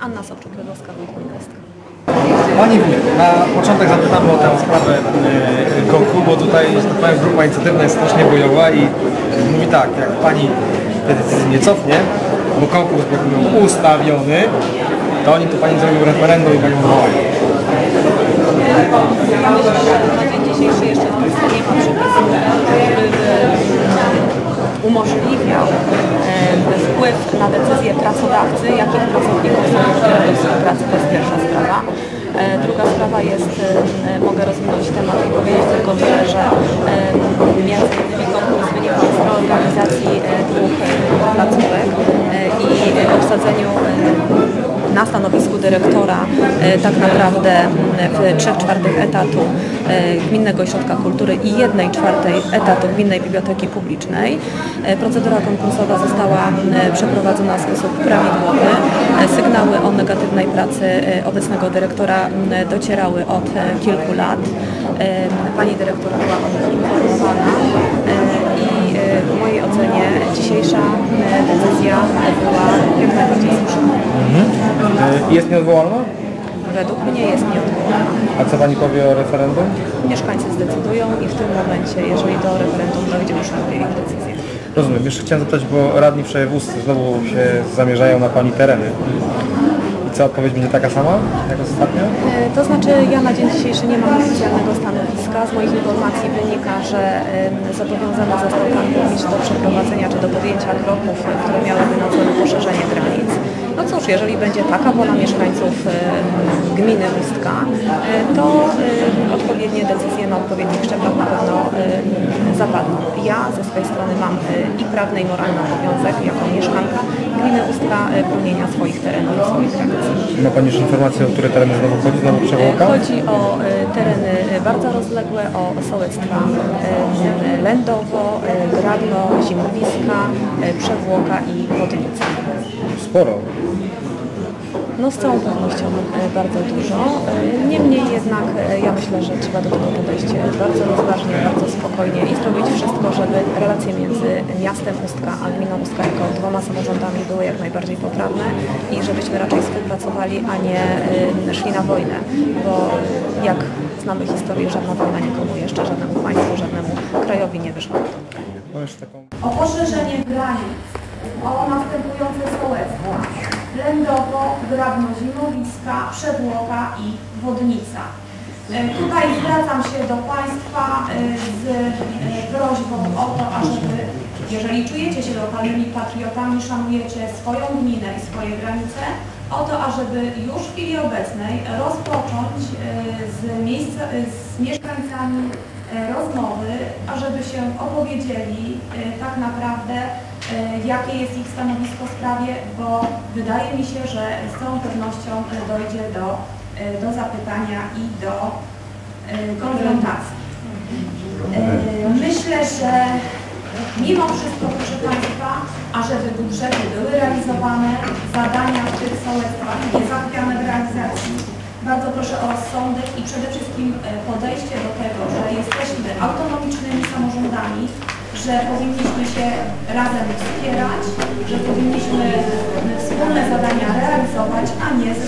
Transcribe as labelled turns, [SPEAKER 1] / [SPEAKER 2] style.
[SPEAKER 1] Anna Sobczuk-Jodłowska, Wójt.
[SPEAKER 2] Pani Wójt, na początek zapytamy o tę sprawę e, Goku, bo tutaj, że tak powiem, grupa inicjatywna jest strasznie bojowa i mówi tak, jak Pani te decyzje nie cofnie, bo konkurs był ustawiony, to oni tu Pani zrobią referendum i Panią
[SPEAKER 1] że na dzień dzisiejszy jeszcze nie ma przepisu, umożliwiał e, wpływ na decyzję pracodawcy, jakich pracowników zaangażować że e, między innymi konkurs wynikał z e, dwóch e, placówek i obsadzeniu na stanowisku dyrektora tak naprawdę w 3 czwartych etatu Gminnego Ośrodka Kultury i 1 czwartej etatu Gminnej Biblioteki Publicznej. Procedura konkursowa została przeprowadzona w sposób prawidłowy. Sygnały o negatywnej pracy e, obecnego dyrektora docierały od e, kilku lat. E, Pani dyrektor była o nich informowana i w mojej ocenie dzisiejsza decyzja była jak najbardziej słuszna.
[SPEAKER 2] E, Jest nieodwołalna?
[SPEAKER 1] Według mnie jest nieodwołalna.
[SPEAKER 2] A co Pani powie o referendum?
[SPEAKER 1] Mieszkańcy zdecydują i w tym momencie, jeżeli do referendum dojdzie, muszą podjąć decyzję.
[SPEAKER 2] Rozumiem. Jeszcze chciałem zapytać, bo radni w Przejewuscy znowu się zamierzają na Pani tereny. I co, odpowiedź będzie taka sama jak ostatnio?
[SPEAKER 1] E, To znaczy ja na dzień dzisiejszy nie mam oficjalnego stanowiska. Z moich informacji wynika, że em, zobowiązany został Pan Burmistrz do przeprowadzenia czy do podjęcia kroków, które miałyby na celu poszerzenie granic. No cóż, jeżeli będzie taka wola mieszkańców gminy Ustka, e, to odpowiednie odpowiednich szczeblach na pewno em, zapadną. Ja ze swojej strony mam e, i prawny i moralny obowiązek jako mieszkanka gminy Ustka e, bronienia swoich terenów i swoich granic.
[SPEAKER 2] Ma Pani już informację, o które tereny znowu chodzi? Znowu?
[SPEAKER 1] Chodzi o tereny bardzo rozległe, o sołectwa Lędowo, Gradno, Zimowiska, Przewłoka i Wodnica.
[SPEAKER 2] Sporo.
[SPEAKER 1] No z całą pewnością e, bardzo dużo. E, Niemniej jednak e, ja myślę, że trzeba do tego podejść bardzo rozważnie, bardzo spokojnie i zrobić wszystko, żeby relacje między miastem Ustka a gminą Ustka jako dwoma samorządami były jak najbardziej poprawne i żebyśmy raczej współpracowali, a nie szli na wojnę, bo jak znamy historię, żadna wojna nikomu jeszcze, żadnemu państwu, żadnemu krajowi nie wyszła.
[SPEAKER 3] O poszerzenie granic, o następujące Lędowo, Grabno, Zimowiska, Przewłoka i Wodnica. E, Tutaj zwracam się do Państwa e, z e, prośbą o to, ażeby, jeżeli czujecie się lokalnymi patriotami, szanujecie swoją gminę i swoje granice, o to, ażeby już w chwili obecnej rozpocząć z, z mieszkańcami rozmowy, ażeby się opowiedzieli tak naprawdę, jakie jest ich stanowisko w sprawie, bo wydaje mi się, że z całą pewnością e, dojdzie do, e, do zapytania i do e, konfrontacji. E, Myślę, że mimo wszystko, proszę Państwa, ażeby budżety były realizowane, zadania w tych sołectwach nie zachwiane w realizacji, bardzo proszę o rozsądek i przede wszystkim e, podejście do tego, że jesteśmy autonomicznymi samorządami, że powinniśmy się razem wspierać, że powinniśmy wspólne zadania realizować, a nie ze